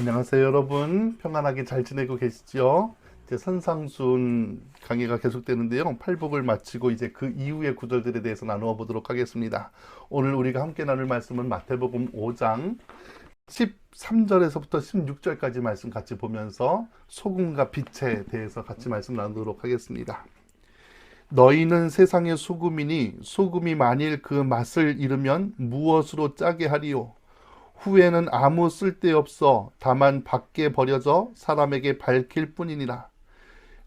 안녕하세요 여러분. 평안하게 잘 지내고 계시죠? 이제 선상순 강의가 계속되는데요. 팔복을 마치고 이제 그 이후의 구절들에 대해서 나누어 보도록 하겠습니다. 오늘 우리가 함께 나눌 말씀은 마태복음 5장 13절에서부터 16절까지 말씀 같이 보면서 소금과 빛에 대해서 같이 말씀 나누도록 하겠습니다. 너희는 세상의 소금이니 소금이 만일 그 맛을 잃으면 무엇으로 짜게 하리요 후에는 아무 쓸데없어 다만 밖에 버려져 사람에게 밝힐 뿐이니라.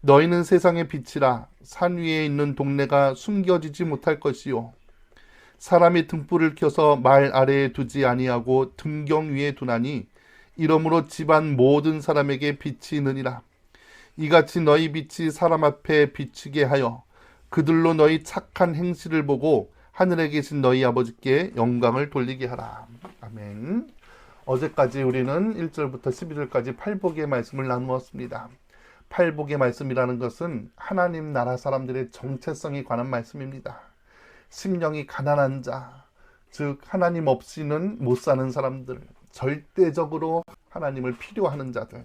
너희는 세상의 빛이라 산 위에 있는 동네가 숨겨지지 못할 것이요. 사람이 등불을 켜서 말 아래에 두지 아니하고 등경 위에 두나니 이러므로 집안 모든 사람에게 빛이 느니라. 이같이 너희 빛이 사람 앞에 비치게 하여 그들로 너희 착한 행실을 보고 하늘에 계신 너희 아버지께 영광을 돌리게 하라. 아멘. 어제까지 우리는 1절부터 11절까지 팔복의 말씀을 나누었습니다. 팔복의 말씀이라는 것은 하나님 나라 사람들의 정체성에 관한 말씀입니다. 심령이 가난한 자, 즉 하나님 없이는 못 사는 사람들, 절대적으로 하나님을 필요하는 자들.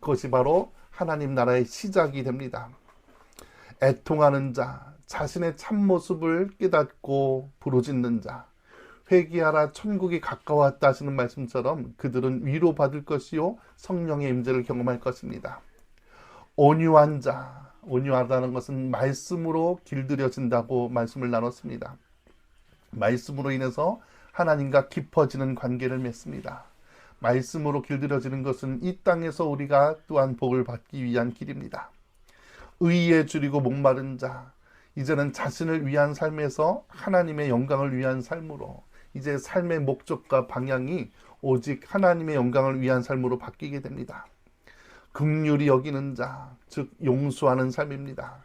그것이 바로 하나님 나라의 시작이 됩니다. 애통하는 자, 자신의 참모습을 깨닫고 부르짖는 자, 회개하라 천국이 가까웠다 하시는 말씀처럼 그들은 위로받을 것이요 성령의 임재를 경험할 것입니다. 온유한 자, 온유하다는 것은 말씀으로 길들여진다고 말씀을 나눴습니다. 말씀으로 인해서 하나님과 깊어지는 관계를 맺습니다. 말씀으로 길들여지는 것은 이 땅에서 우리가 또한 복을 받기 위한 길입니다. 의에 줄이고 목마른 자, 이제는 자신을 위한 삶에서 하나님의 영광을 위한 삶으로 이제 삶의 목적과 방향이 오직 하나님의 영광을 위한 삶으로 바뀌게 됩니다. 극률이 여기는 자, 즉 용서하는 삶입니다.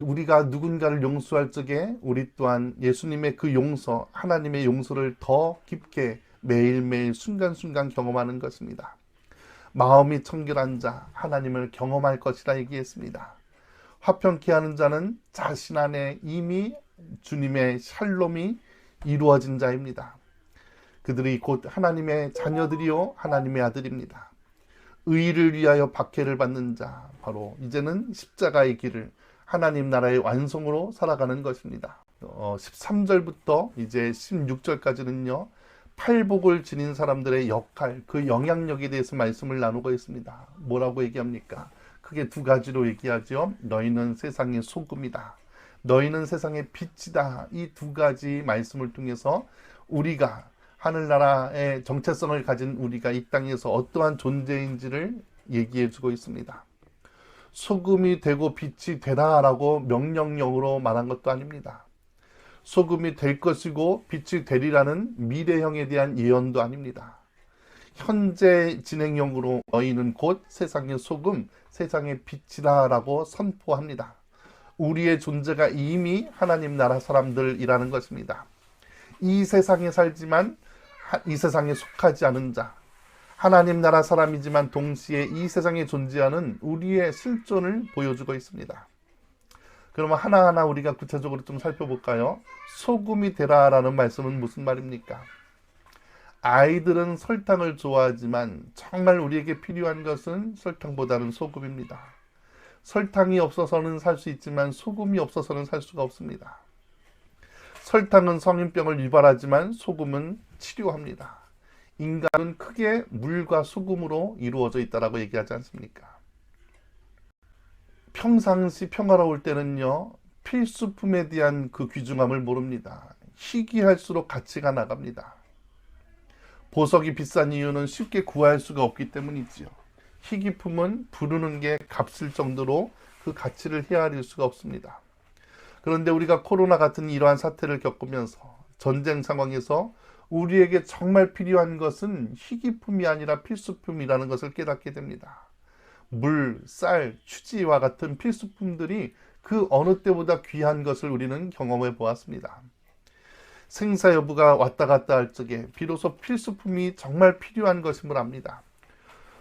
우리가 누군가를 용서할 적에 우리 또한 예수님의 그 용서, 하나님의 용서를 더 깊게 매일매일 순간순간 경험하는 것입니다. 마음이 청결한 자, 하나님을 경험할 것이라 얘기했습니다. 화평케 하는 자는 자신 안에 이미 주님의 샬롬이 이루어진 자입니다. 그들이 곧 하나님의 자녀들이요 하나님의 아들입니다. 의를 위하여 박해를 받는 자 바로 이제는 십자가의 길을 하나님 나라의 완성으로 살아가는 것입니다. 어, 13절부터 이제 16절까지는요. 팔복을 지닌 사람들의 역할, 그 영향력에 대해서 말씀을 나누고 있습니다. 뭐라고 얘기합니까? 크게 두 가지로 얘기하죠. 너희는 세상의 소금이다. 너희는 세상의 빛이다. 이 두 가지 말씀을 통해서 우리가 하늘나라의 정체성을 가진 우리가 이 땅에서 어떠한 존재인지를 얘기해 주고 있습니다. 소금이 되고 빛이 되라라고 명령형으로 말한 것도 아닙니다. 소금이 될 것이고 빛이 되리라는 미래형에 대한 예언도 아닙니다. 현재 진행형으로 너희는 곧 세상의 소금, 세상의 빛이다라고 선포합니다. 우리의 존재가 이미 하나님 나라 사람들이라는 것입니다. 이 세상에 살지만 이 세상에 속하지 않은 자, 하나님 나라 사람이지만 동시에 이 세상에 존재하는 우리의 실존을 보여주고 있습니다. 그러면 하나하나 우리가 구체적으로 좀 살펴볼까요? 소금이 되라라는 말씀은 무슨 말입니까? 아이들은 설탕을 좋아하지만 정말 우리에게 필요한 것은 설탕보다는 소금입니다. 설탕이 없어서는 살 수 있지만 소금이 없어서는 살 수가 없습니다. 설탕은 성인병을 유발하지만 소금은 치료합니다. 인간은 크게 물과 소금으로 이루어져 있다라고 얘기하지 않습니까? 평상시 평화로울 때는요, 필수품에 대한 그 귀중함을 모릅니다. 희귀할수록 가치가 나갑니다. 보석이 비싼 이유는 쉽게 구할 수가 없기 때문이지요. 희귀품은 부르는 게 값을 정도로 그 가치를 헤아릴 수가 없습니다. 그런데 우리가 코로나 같은 이러한 사태를 겪으면서 전쟁 상황에서 우리에게 정말 필요한 것은 희귀품이 아니라 필수품이라는 것을 깨닫게 됩니다. 물, 쌀, 휴지와 같은 필수품들이 그 어느 때보다 귀한 것을 우리는 경험해 보았습니다. 생사 여부가 왔다 갔다 할 적에 비로소 필수품이 정말 필요한 것임을 압니다.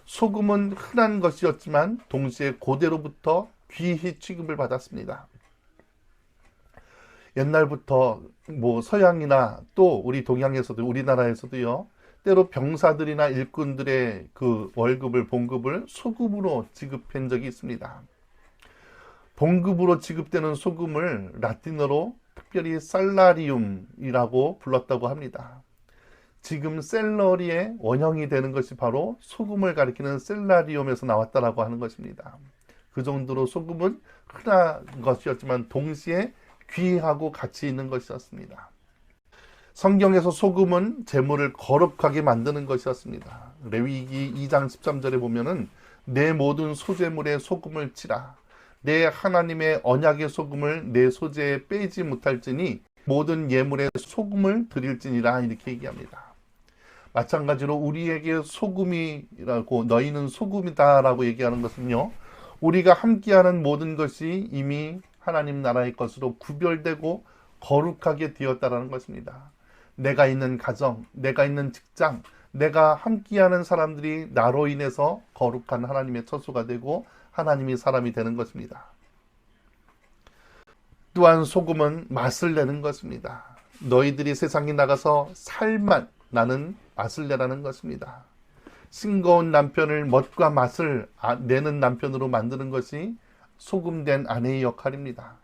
소금은 흔한 것이었지만 동시에 고대로부터 귀히 취급을 받았습니다. 옛날부터 뭐 서양이나 또 우리 동양에서도 우리나라에서도요 때로 병사들이나 일꾼들의 그 월급을 봉급을 소금으로 지급한 적이 있습니다. 봉급으로 지급되는 소금을 라틴어로 특별히 살라리움이라고 불렀다고 합니다. 지금 셀러리의 원형이 되는 것이 바로 소금을 가리키는 셀라리움에서 나왔다라고 하는 것입니다. 그 정도로 소금은 흔한 것이었지만 동시에 귀하고 가치 있는 것이었습니다. 성경에서 소금은 재물을 거룩하게 만드는 것이었습니다. 레위기 2장 13절에 보면은 내 모든 소재물에 소금을 치라. 내 하나님의 언약의 소금을 내 소재에 빼지 못할지니 모든 예물에 소금을 드릴지니라 이렇게 얘기합니다. 마찬가지로 우리에게 소금이라고 너희는 소금이다라고 얘기하는 것은요. 우리가 함께하는 모든 것이 이미 하나님 나라의 것으로 구별되고 거룩하게 되었다라는 것입니다. 내가 있는 가정, 내가 있는 직장, 내가 함께하는 사람들이 나로 인해서 거룩한 하나님의 처소가 되고 하나님이 사람이 되는 것입니다. 또한 소금은 맛을 내는 것입니다. 너희들이 세상에 나가서 살맛 나는 맛을 내라는 것입니다. 싱거운 남편을 멋과 맛을 아, 내는 남편으로 만드는 것이 소금된 아내의 역할입니다.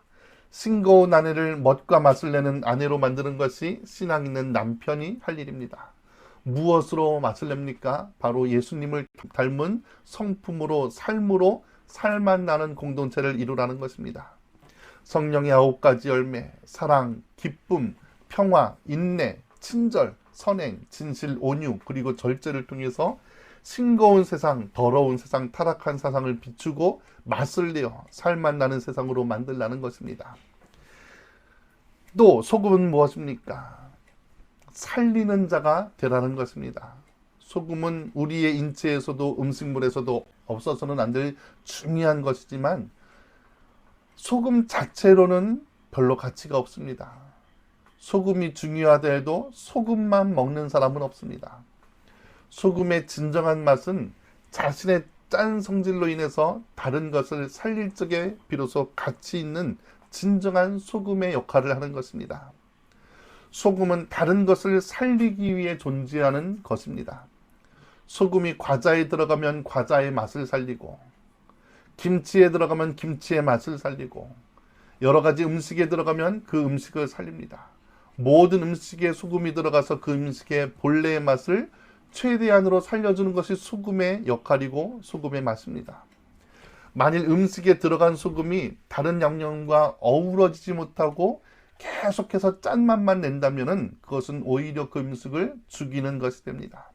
싱거운 아내를 멋과 맛을 내는 아내로 만드는 것이 신앙 있는 남편이 할 일입니다. 무엇으로 맛을 냅니까? 바로 예수님을 닮은 성품으로 삶으로 살맛 나는 공동체를 이루라는 것입니다. 성령의 아홉 가지 열매, 사랑, 기쁨, 평화, 인내, 친절, 선행, 진실, 온유, 그리고 절제를 통해서 싱거운 세상, 더러운 세상, 타락한 세상을 비추고 맛을 내어 살맛 나는 세상으로 만들라는 것입니다. 또 소금은 무엇입니까? 살리는 자가 되라는 것입니다. 소금은 우리의 인체에서도 음식물에서도 없어서는 안 될 중요한 것이지만 소금 자체로는 별로 가치가 없습니다. 소금이 중요하다 해도 소금만 먹는 사람은 없습니다. 소금의 진정한 맛은 자신의 짠 성질로 인해서 다른 것을 살릴 적에 비로소 가치 있는 진정한 소금의 역할을 하는 것입니다. 소금은 다른 것을 살리기 위해 존재하는 것입니다. 소금이 과자에 들어가면 과자의 맛을 살리고 김치에 들어가면 김치의 맛을 살리고 여러 가지 음식에 들어가면 그 음식을 살립니다. 모든 음식에 소금이 들어가서 그 음식의 본래의 맛을 최대한으로 살려주는 것이 소금의 역할이고 소금의 맛입니다. 만일 음식에 들어간 소금이 다른 양념과 어우러지지 못하고 계속해서 짠맛만 낸다면 그것은 오히려 그 음식을 죽이는 것이 됩니다.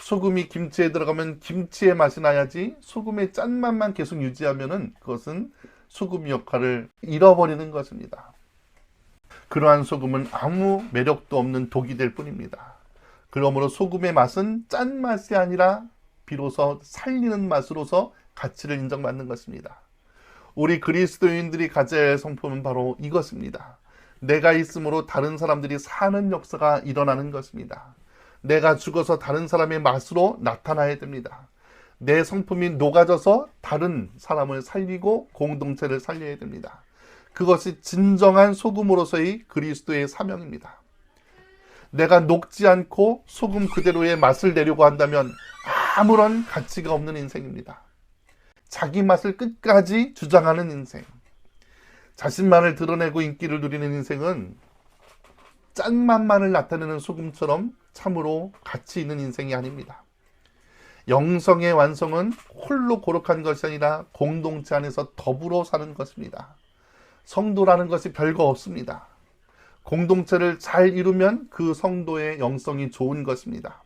소금이 김치에 들어가면 김치의 맛이 나야지 소금의 짠맛만 계속 유지하면 그것은 소금 역할을 잃어버리는 것입니다. 그러한 소금은 아무 매력도 없는 독이 될 뿐입니다. 그러므로 소금의 맛은 짠맛이 아니라 비로소 살리는 맛으로서 가치를 인정받는 것입니다. 우리 그리스도인들이 가져야 할 성품은 바로 이것입니다. 내가 있으므로 다른 사람들이 사는 역사가 일어나는 것입니다. 내가 죽어서 다른 사람의 맛으로 나타나야 됩니다. 내 성품이 녹아져서 다른 사람을 살리고 공동체를 살려야 됩니다. 그것이 진정한 소금으로서의 그리스도의 사명입니다. 내가 녹지 않고 소금 그대로의 맛을 내려고 한다면 아무런 가치가 없는 인생입니다. 자기 맛을 끝까지 주장하는 인생. 자신만을 드러내고 인기를 누리는 인생은 짠맛만을 나타내는 소금처럼 참으로 가치 있는 인생이 아닙니다. 영성의 완성은 홀로 고록한 것이 아니라 공동체 안에서 더불어 사는 것입니다. 성도라는 것이 별거 없습니다. 공동체를 잘 이루면 그 성도의 영성이 좋은 것입니다.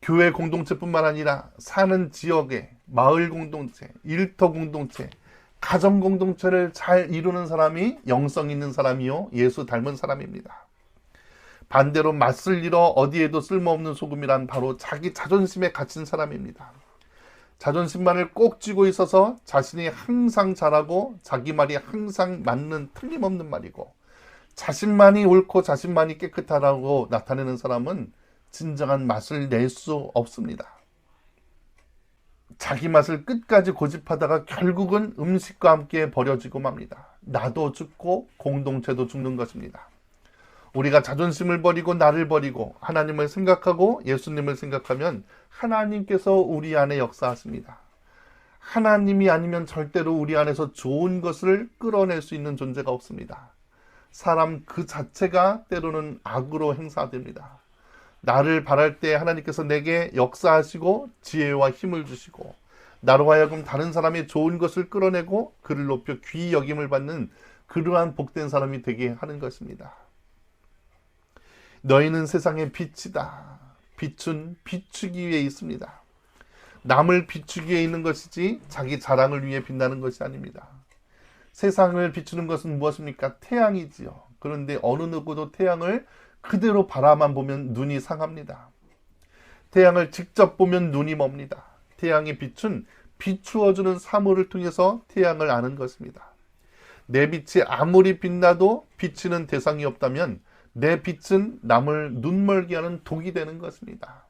교회 공동체뿐만 아니라 사는 지역의 마을 공동체, 일터 공동체, 가정 공동체를 잘 이루는 사람이 영성 있는 사람이요 예수 닮은 사람입니다. 반대로 맛을 잃어 어디에도 쓸모없는 소금이란 바로 자기 자존심에 갇힌 사람입니다. 자존심만을 꼭 쥐고 있어서 자신이 항상 잘하고 자기 말이 항상 맞는 틀림없는 말이고 자신만이 옳고 자신만이 깨끗하다고 나타내는 사람은 진정한 맛을 낼 수 없습니다. 자기 맛을 끝까지 고집하다가 결국은 음식과 함께 버려지고 맙니다. 나도 죽고 공동체도 죽는 것입니다. 우리가 자존심을 버리고 나를 버리고 하나님을 생각하고 예수님을 생각하면 하나님께서 우리 안에 역사하십니다. 하나님이 아니면 절대로 우리 안에서 좋은 것을 끌어낼 수 있는 존재가 없습니다. 사람 그 자체가 때로는 악으로 행사됩니다. 나를 바랄 때 하나님께서 내게 역사하시고 지혜와 힘을 주시고 나로 하여금 다른 사람의 좋은 것을 끌어내고 그를 높여 귀히 여김을 받는 그러한 복된 사람이 되게 하는 것입니다. 너희는 세상의 빛이다. 빛은 비추기 위해 있습니다. 남을 비추기 위해 있는 것이지 자기 자랑을 위해 빛나는 것이 아닙니다. 세상을 비추는 것은 무엇입니까? 태양이지요. 그런데 어느 누구도 태양을 그대로 바라만 보면 눈이 상합니다. 태양을 직접 보면 눈이 멉니다. 태양의 빛은 비추어주는 사물을 통해서 태양을 아는 것입니다. 내 빛이 아무리 빛나도 비치는 대상이 없다면 내 빛은 남을 눈멀게 하는 독이 되는 것입니다.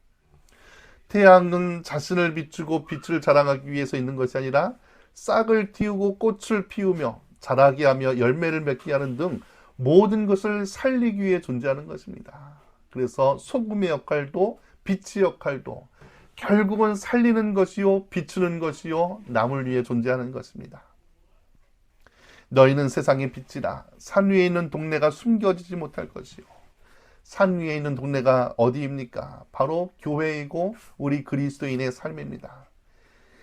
태양은 자신을 비추고 빛을 자랑하기 위해서 있는 것이 아니라 싹을 틔우고 꽃을 피우며 자라게 하며 열매를 맺게 하는 등 모든 것을 살리기 위해 존재하는 것입니다. 그래서 소금의 역할도 빛의 역할도 결국은 살리는 것이요 비추는 것이요 남을 위해 존재하는 것입니다. 너희는 세상의 빛이라 산 위에 있는 동네가 숨겨지지 못할 것이요 산 위에 있는 동네가 어디입니까? 바로 교회이고 우리 그리스도인의 삶입니다.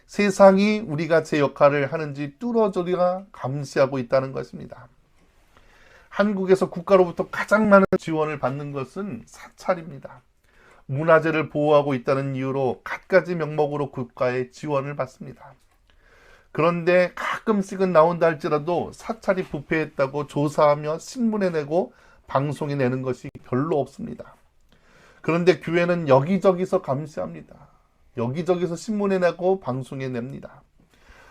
세상이 우리가 제 역할을 하는지 뚫어져야 감시하고 있다는 것입니다. 한국에서 국가로부터 가장 많은 지원을 받는 것은 사찰입니다. 문화재를 보호하고 있다는 이유로 갖가지 명목으로 국가의 지원을 받습니다. 그런데 가끔씩은 나온다 할지라도 사찰이 부패했다고 조사하며 신문에 내고 방송에 내는 것이 별로 없습니다. 그런데 교회는 여기저기서 감시합니다. 여기저기서 신문에 내고 방송에 냅니다.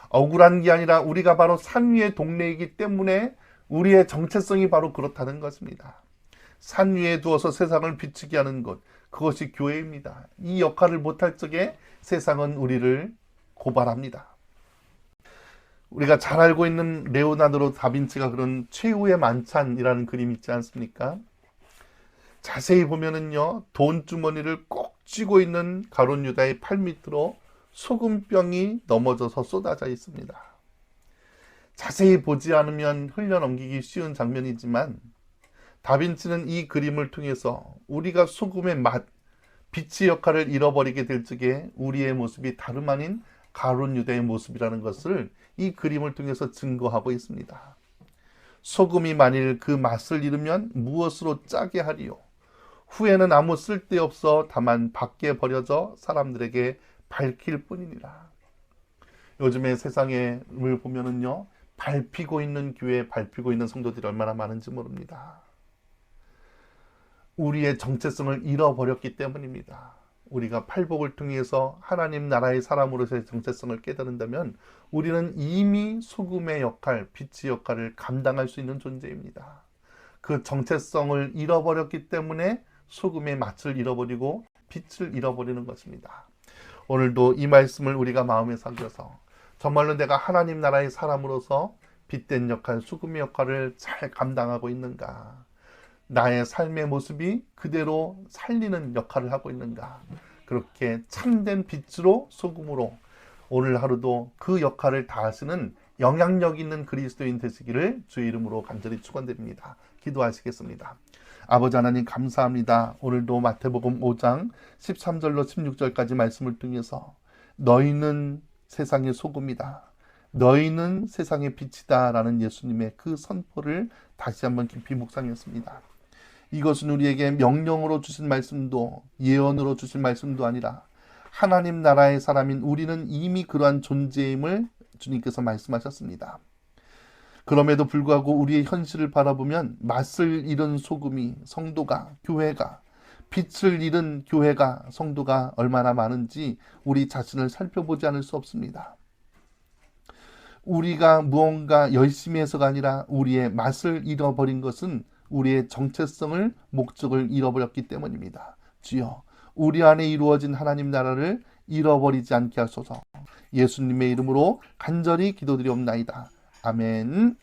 억울한 게 아니라 우리가 바로 산 위의 동네이기 때문에 우리의 정체성이 바로 그렇다는 것입니다. 산 위에 두어서 세상을 비추게 하는 것, 그것이 교회입니다. 이 역할을 못할 적에 세상은 우리를 고발합니다. 우리가 잘 알고 있는 레오나르도 다빈치가 그런 최후의 만찬이라는 그림 있지 않습니까? 자세히 보면은요, 돈 주머니를 꼭 쥐고 있는 가론 유다의 팔 밑으로 소금병이 넘어져서 쏟아져 있습니다. 자세히 보지 않으면 흘려넘기기 쉬운 장면이지만 다빈치는 이 그림을 통해서 우리가 소금의 맛, 빛의 역할을 잃어버리게 될 적에 우리의 모습이 다름 아닌 가론 유다의 모습이라는 것을 이 그림을 통해서 증거하고 있습니다. 소금이 만일 그 맛을 잃으면 무엇으로 짜게 하리요? 후에는 아무 쓸데없어 다만 밖에 버려져 사람들에게 밝힐 뿐이니라. 요즘에 세상을 보면은요, 밟히고 있는 교회, 밟히고 있는 성도들이 얼마나 많은지 모릅니다. 우리의 정체성을 잃어버렸기 때문입니다. 우리가 팔복을 통해서 하나님 나라의 사람으로서의 정체성을 깨달은다면 우리는 이미 소금의 역할, 빛의 역할을 감당할 수 있는 존재입니다. 그 정체성을 잃어버렸기 때문에 소금의 맛을 잃어버리고 빛을 잃어버리는 것입니다. 오늘도 이 말씀을 우리가 마음에 새겨서 정말로 내가 하나님 나라의 사람으로서 빛된 역할, 소금의 역할을 잘 감당하고 있는가? 나의 삶의 모습이 그대로 살리는 역할을 하고 있는가? 그렇게 참된 빛으로 소금으로 오늘 하루도 그 역할을 다하시는 영향력 있는 그리스도인 되시기를 주의 이름으로 간절히 축원드립니다. 기도하시겠습니다. 아버지 하나님 감사합니다. 오늘도 마태복음 5장 13절로 16절까지 말씀을 통해서 너희는 세상의 소금이다. 너희는 세상의 빛이다. 라는 예수님의 그 선포를 다시 한번 깊이 묵상했습니다. 이것은 우리에게 명령으로 주신 말씀도 예언으로 주신 말씀도 아니라 하나님 나라의 사람인 우리는 이미 그러한 존재임을 주님께서 말씀하셨습니다. 그럼에도 불구하고 우리의 현실을 바라보면 맛을 잃은 소금이 성도가 교회가 빛을 잃은 교회가 성도가 얼마나 많은지 우리 자신을 살펴보지 않을 수 없습니다. 우리가 무언가 열심히 해서가 아니라 우리의 맛을 잃어버린 것은 우리의 정체성을 목적을 잃어버렸기 때문입니다. 주여 우리 안에 이루어진 하나님 나라를 잃어버리지 않게 하소서. 예수님의 이름으로 간절히 기도드리옵나이다. 아멘.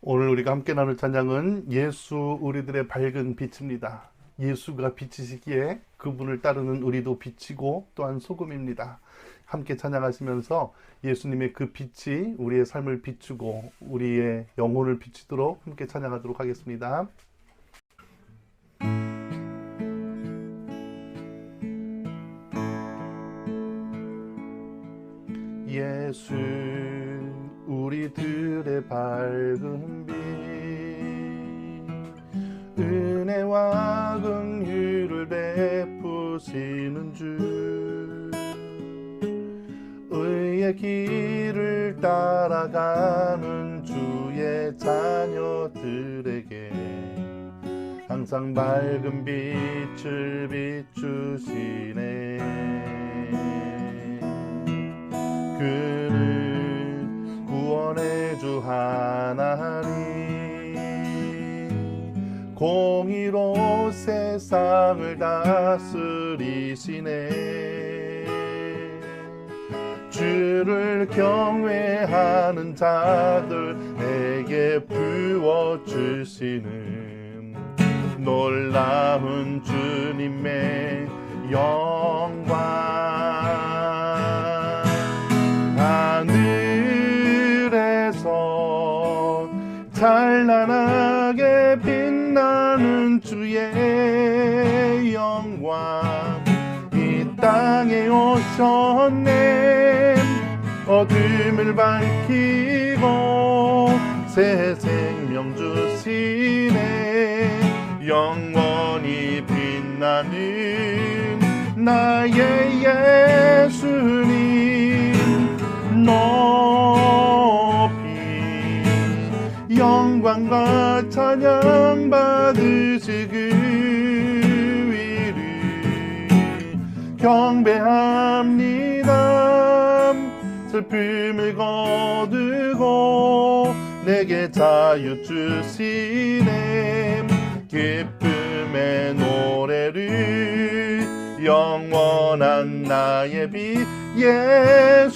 오늘 우리가 함께 나눌 찬양은 예수 우리들의 밝은 빛입니다. 예수가 빛이시기에 그분을 따르는 우리도 빛이고 또한 소금입니다. 함께 찬양하시면서 예수님의 그 빛이 우리의 삶을 비추고 우리의 영혼을 비추도록 함께 찬양하도록 하겠습니다. 예수 우리들의 밝은 빛 은혜와 긍휼을 베푸시는 주. 의의 길을 따라가는 주의 자녀들에게 항상 밝은 빛을 비추시네. 그는 구원의 주 하나님 공의로 세상을 다스리시네. 주를 경외하는 자들에게 부어주시는 놀라운 주님의 영광. 찬란하게 빛 나는 주의 영광. 이 땅에 오셨네. 어둠을 밝히고 새 생명 주시네. 영원히 빛나는 나의 예수님. 높이 영광과 찬양 받으시기 위를 경배합니다. 슬픔을 거두고 내게 자유 주시네. 기쁨의 노래를 영원한 나의 빛 예수께